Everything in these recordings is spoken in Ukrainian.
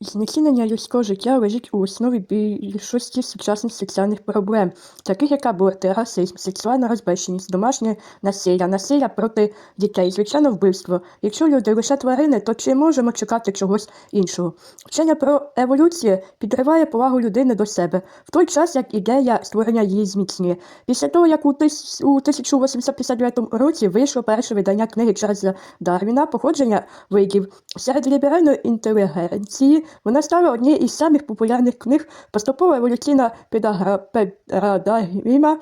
Знецінення людського життя лежить у основі більшості сучасних соціальних проблем, таких як аборти, расизм, сексуальна розбещеність, домашнє насилля, насилля проти дітей, звичайно, вбивство. Якщо люди лише тварини, то чи можемо чекати чогось іншого? Вчення про еволюцію підриває повагу людини до себе, в той час як ідея створення її зміцнює. Після того, як у, тис... у 1859 році вийшло перше видання книги Чарльза Дарвіна «Походження видів», серед ліберальної інтелігенції вона стала однією із самих популярних книг поступова еволюційна педагогіма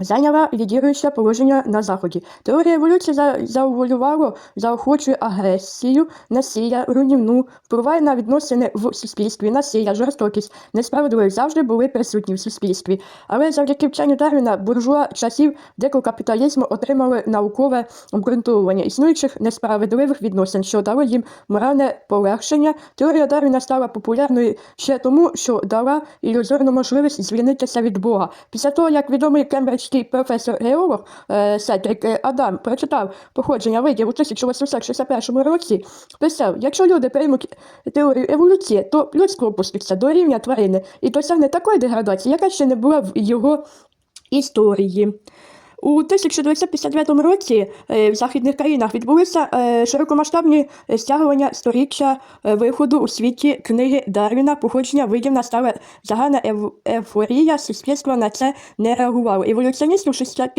зайняла лідіруюче положення на Заході. Теорія еволюції за- заувалювало, заохочує агресію, насилля, руйнівну, впливає на відносини в суспільстві, насилля, жорстокість, несправедливість завжди були присутні в суспільстві. Але завдяки вченню Дарвіна буржуа часів дикого капіталізму отримали наукове обґрунтовування існуючих несправедливих відносин, що дало їм моральне полегшення. Теорія Дарвіна стала популярною ще тому, що дала ілюзорну можливість звільнитися від Бога. Після того, як відомий кембриджський професор геолог е, Седрік е, Адам прочитав походження видів у 1861 році, писав, якщо люди приймуть теорію еволюції, то людство опуститься до рівня тварини і досягне такої деградації, яка ще не була в його історії. У 1959 році е, в західних країнах відбулися е, широкомасштабні е, стягування сторіччя виходу у світі книги Дарвіна «Походження видів» настала загальна ейфорія, суспільство на це не реагувало. Еволюціоністи у 60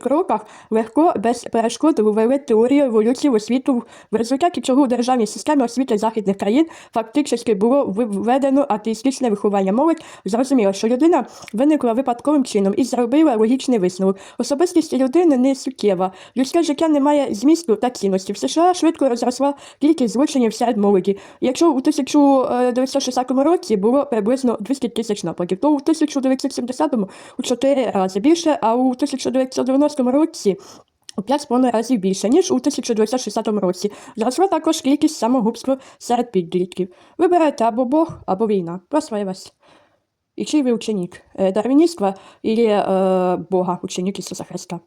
кроках легко, без перешкод ввели теорію еволюції в освіту, в результаті чого у державній системі освіти західних країн фактично було введено атеїстичне виховання. Молодь зрозуміла, що людина виникла випадковим чином і зробила логічний висновок. Особистість людини не суттєва. Людське життя не має змісту та цінності. В США швидко розросла кількість злочинів серед молоді. Якщо у 1960 році було приблизно 200 тисяч нападів, то у 1970 у 4 рази більше, а у 1990 році у 5,5 разів більше, ніж у 1960 році. Зросла також кількість самогубства серед підлітків. Вибирайте або Бог, або війна. Просвоїлась. І чий ви ученик? Дарвініства или э, Бога, ученик Иисуса Христа?